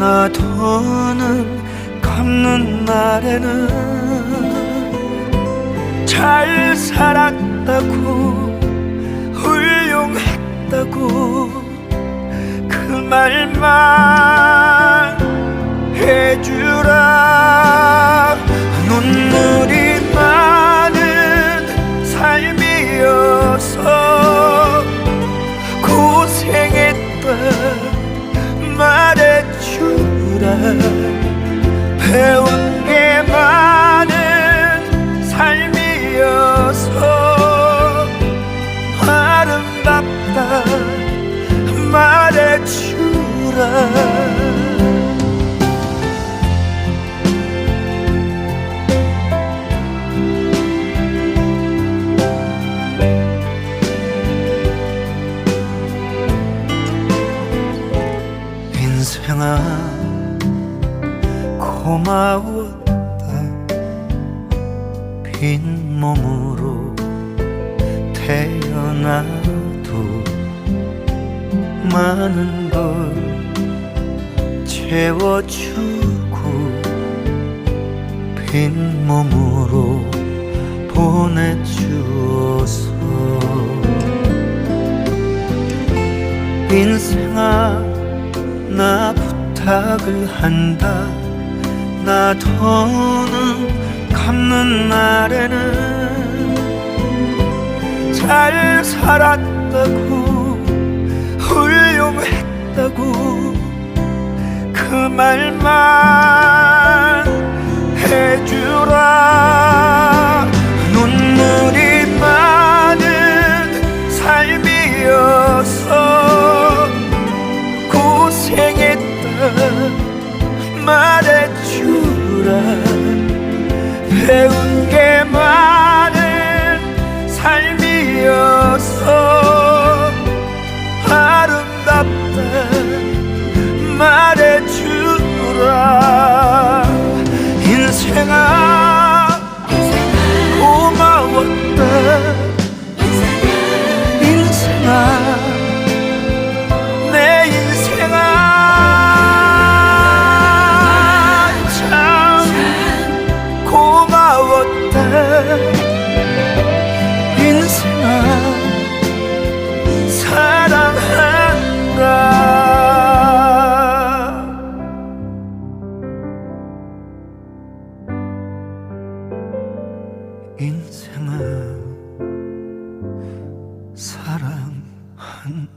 나 더는 갚는 날에는 잘 살았다고 훌륭했다고 그 말만 해주라. 눈물이 많은 삶이어서 고생했다 말해 주라 배운 고마웠다. 빈 몸으로 태어나도 많은 걸 채워주고 빈 몸으로 보내주어서 인생아 나 부탁을 한다 나 더는 갚는 날에는 잘 살았다고 훌륭했다고 그 말만 해주라 사랑한